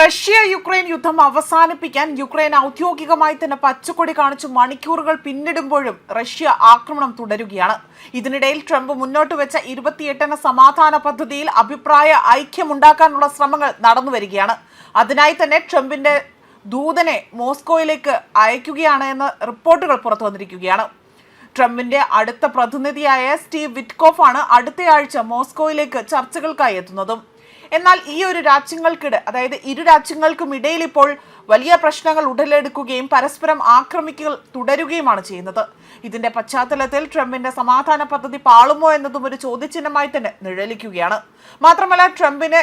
Russia Ukraine യുദ്ധം അവസാനിപ്പിക്കാൻ Ukraine ഔദ്യോഗികമായി തന്നെ പച്ചക്കൊടി കാണിച്ചു മണിക്കൂറുകൾ പിന്നിടുമ്പോഴും റഷ്യ ആക്രമണം തുടരുകയാണ്. ഇതിനിടയിൽ ട്രംപ് മുന്നോട്ട് വെച്ച ഇരുപത്തിയെട്ടിന് സമാധാന പദ്ധതിയിൽ അഭിപ്രായ ഐക്യമുണ്ടാക്കാനുള്ള ശ്രമങ്ങൾ നടന്നു വരികയാണ്. അതിനായി തന്നെ ട്രംപിന്റെ ദൂതനെ മോസ്കോയിലേക്ക് അയക്കുകയാണ് എന്ന് റിപ്പോർട്ടുകൾ പുറത്തു വന്നിരിക്കുകയാണ്. ട്രംപിന്റെ അടുത്ത പ്രതിനിധിയായ സ്റ്റീവ് വിറ്റ്കോഫ് ആണ് അടുത്തയാഴ്ച മോസ്കോയിലേക്ക് ചർച്ചകൾക്കായി എത്തുന്നതും. എന്നാൽ ഈ ഒരു രാജ്യങ്ങൾക്കിട അതായത് ഇരു രാജ്യങ്ങൾക്കും ഇടയിൽ ഇപ്പോൾ വലിയ പ്രശ്നങ്ങൾ ഉടലെടുക്കുകയും പരസ്പരം ആക്രമിക്കൽ തുടരുകയുമാണ് ചെയ്യുന്നത്. ഇതിന്റെ പശ്ചാത്തലത്തിൽ ട്രംപിന്റെ സമാധാന പദ്ധതി പാളുമോ എന്നതും ഒരു ചോദ്യചിഹ്നമായി തന്നെ നിഴലിക്കുകയാണ്. മാത്രമല്ല ട്രംപിന്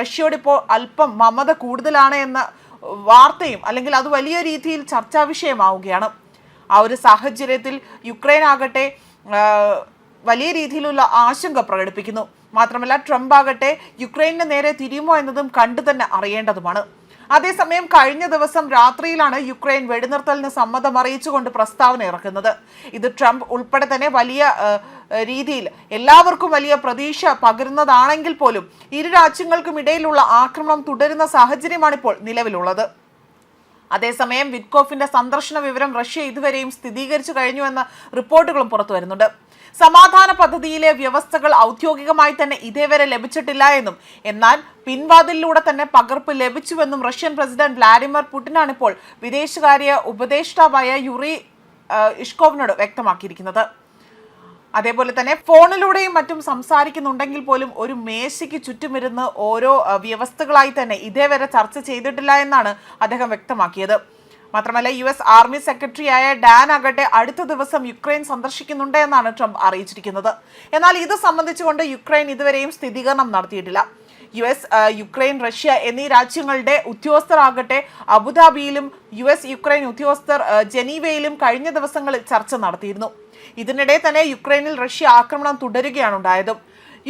റഷ്യയോട് ഇപ്പോൾ അല്പം മമത കൂടുതലാണ് എന്ന വാർത്തയും അല്ലെങ്കിൽ അത് വലിയ രീതിയിൽ ചർച്ചാ വിഷയമാവുകയാണ്. ആ ഒരു സാഹചര്യത്തിൽ യുക്രൈൻ ആകട്ടെ വലിയ രീതിയിലുള്ള ആശങ്ക പ്രകടിപ്പിക്കുന്നു. മാത്രമല്ല ട്രംപ് ആകട്ടെ യുക്രൈനിന് നേരെ തിരിയുമോ എന്നതും കണ്ടു തന്നെ അറിയേണ്ടതുമാണ്. അതേസമയം കഴിഞ്ഞ ദിവസം രാത്രിയിലാണ് യുക്രൈൻ വെടിനിർത്തലിന് സമ്മതം അറിയിച്ചുകൊണ്ട് പ്രസ്താവന ഇറക്കുന്നത്. ഇത് ട്രംപ് ഉൾപ്പെടെ തന്നെ വലിയ രീതിയിൽ എല്ലാവർക്കും വലിയ പ്രതീക്ഷ പകരുന്നതാണെങ്കിൽ പോലും ഇരു രാജ്യങ്ങൾക്കും ഇടയിലുള്ള ആക്രമണം തുടരുന്ന സാഹചര്യമാണിപ്പോൾ നിലവിലുള്ളത്. അതേസമയം വിറ്റ്കോഫിന്റെ സന്ദർശന വിവരം റഷ്യ ഇതുവരെയും സ്ഥിരീകരിച്ചു കഴിഞ്ഞുവെന്ന റിപ്പോർട്ടുകളും പുറത്തു വരുന്നുണ്ട്. സമാധാന പദ്ധതിയിലെ വ്യവസ്ഥകൾ ഔദ്യോഗികമായി തന്നെ ഇതേവരെ ലഭിച്ചിട്ടില്ല എന്നും. എന്നാൽ പിൻവാതിലിലൂടെ തന്നെ പകർപ്പ് ലഭിച്ചുവെന്നും റഷ്യൻ പ്രസിഡന്റ് വ്ലാഡിമിർ പുടിനാണ് ഇപ്പോൾ വിദേശകാര്യ ഉപദേഷ്ടാവായ യുറി ഇഷ്കോവിനോട് വ്യക്തമാക്കിയിരിക്കുന്നത്. അതേപോലെ തന്നെ ഫോണിലൂടെയും മറ്റും സംസാരിക്കുന്നുണ്ടെങ്കിൽ പോലും ഒരു മേശയ്ക്ക് ചുറ്റുമിരുന്ന് ഓരോ വ്യവസ്ഥകളായി തന്നെ ഇതേവരെ ചർച്ച ചെയ്തിട്ടില്ല എന്നാണ് അദ്ദേഹം വ്യക്തമാക്കിയത്. മാത്രമല്ല യു എസ് ആർമി സെക്രട്ടറിയായ ഡാൻ ആകട്ടെ അടുത്ത ദിവസം യുക്രൈൻ സന്ദർശിക്കുന്നുണ്ട് എന്നാണ് ട്രംപ് അറിയിച്ചിരിക്കുന്നത്. എന്നാൽ ഇത് സംബന്ധിച്ചുകൊണ്ട് യുക്രൈൻ ഇതുവരെയും സ്ഥിരീകരണം നടത്തിയിട്ടില്ല. യു എസ് യുക്രൈൻ റഷ്യ എന്നീ രാജ്യങ്ങളുടെ ഉദ്യോഗസ്ഥരാകട്ടെ അബുദാബിയിലും യു എസ് യുക്രൈൻ ഉദ്യോഗസ്ഥർ ജനീവയിലും കഴിഞ്ഞ ദിവസങ്ങളിൽ ചർച്ച നടത്തിയിരുന്നു. ഇതിനിടെ തന്നെ യുക്രൈനിൽ റഷ്യ ആക്രമണം തുടരുകയാണ് ഉണ്ടായത്.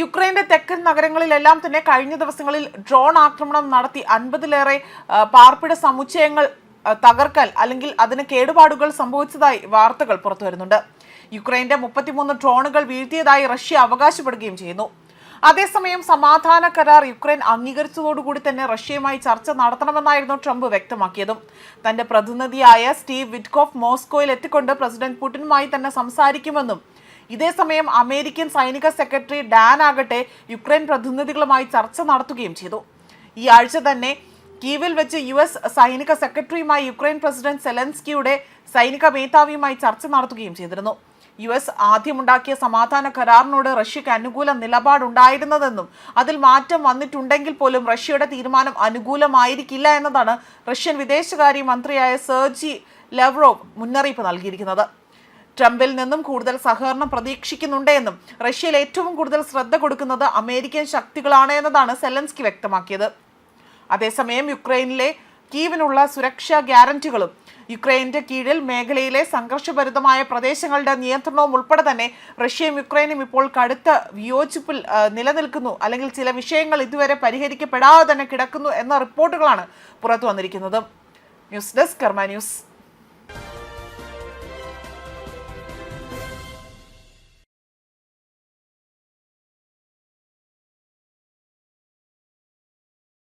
യുക്രൈന്റെ തെക്കൻ നഗരങ്ങളിലെല്ലാം തന്നെ കഴിഞ്ഞ ദിവസങ്ങളിൽ ഡ്രോൺ ആക്രമണം നടത്തി അൻപതിലേറെ പാർപ്പിട സമുച്ചയങ്ങൾ തകർക്കൽ അല്ലെങ്കിൽ അതിന് കേടുപാടുകൾ സംഭവിച്ചതായി വാർത്തകൾ പുറത്തു വരുന്നുണ്ട്. യുക്രൈന്റെ മുപ്പത്തിമൂന്ന് ഡ്രോണുകൾ വീഴ്ത്തിയതായി റഷ്യ അവകാശപ്പെടുകയും ചെയ്യുന്നു. അതേസമയം സമാധാന കരാർ യുക്രൈൻ അംഗീകരിച്ചതോടുകൂടി തന്നെ റഷ്യയുമായി ചർച്ച നടത്തണമെന്നായിരുന്നു ട്രംപ് വ്യക്തമാക്കിയതും. തന്റെ പ്രതിനിധിയായ സ്റ്റീവ് വിറ്റ്കോഫ് മോസ്കോയിൽ എത്തിക്കൊണ്ട് പ്രസിഡന്റ് പുടിനുമായി തന്നെ സംസാരിക്കുമെന്നും ഇതേസമയം അമേരിക്കൻ സൈനിക സെക്രട്ടറി ഡാൻ ആകട്ടെ യുക്രൈൻ പ്രതിനിധികളുമായി ചർച്ച നടത്തുകയും ചെയ്തു. ഈ ആഴ്ച തന്നെ കീവിൽ വെച്ച് യു എസ് സൈനിക സെക്രട്ടറിയുമായി യുക്രൈൻ പ്രസിഡന്റ് സെലൻസ്കിയുടെ സൈനിക മേധാവിയുമായി ചർച്ച നടത്തുകയും ചെയ്തിരുന്നു. യു എസ് ആദ്യമുണ്ടാക്കിയ സമാധാന കരാറിനോട് റഷ്യക്ക് അനുകൂല നിലപാടുണ്ടായിരുന്നതെന്നും അതിൽ മാറ്റം വന്നിട്ടുണ്ടെങ്കിൽ പോലും റഷ്യയുടെ തീരുമാനം അനുകൂലമായിരിക്കില്ല എന്നതാണ് റഷ്യൻ വിദേശകാര്യ മന്ത്രിയായ സെർജി ലെവ്റോവ് മുന്നറിയിപ്പ് നൽകിയിരിക്കുന്നത്. ട്രംപിൽ നിന്നും കൂടുതൽ സഹകരണം പ്രതീക്ഷിക്കുന്നുണ്ടെന്നും റഷ്യയിൽ ഏറ്റവും കൂടുതൽ ശ്രദ്ധ കൊടുക്കുന്നത് അമേരിക്കൻ ശക്തികളാണ് എന്നതാണ് സെലൻസ്കി വ്യക്തമാക്കിയത്. അതേസമയം യുക്രൈനിലെ കീവിനുള്ള സുരക്ഷാ ഗ്യാരണ്ടികളും യുക്രൈന്റെ കീഴിൽ മേഖലയിലെ സംഘർഷഭരിതമായ പ്രദേശങ്ങളുടെ നിയന്ത്രണവും ഉൾപ്പെടെ തന്നെ റഷ്യയും യുക്രൈനും ഇപ്പോൾ കടുത്ത വിയോജിപ്പിൽ നിലനിൽക്കുന്നു. അല്ലെങ്കിൽ ചില വിഷയങ്ങൾ ഇതുവരെ പരിഹരിക്കപ്പെടാതെ തന്നെ കിടക്കുന്നു എന്ന റിപ്പോർട്ടുകളാണ് പുറത്തു വന്നിരിക്കുന്നത്. News desk Karma news.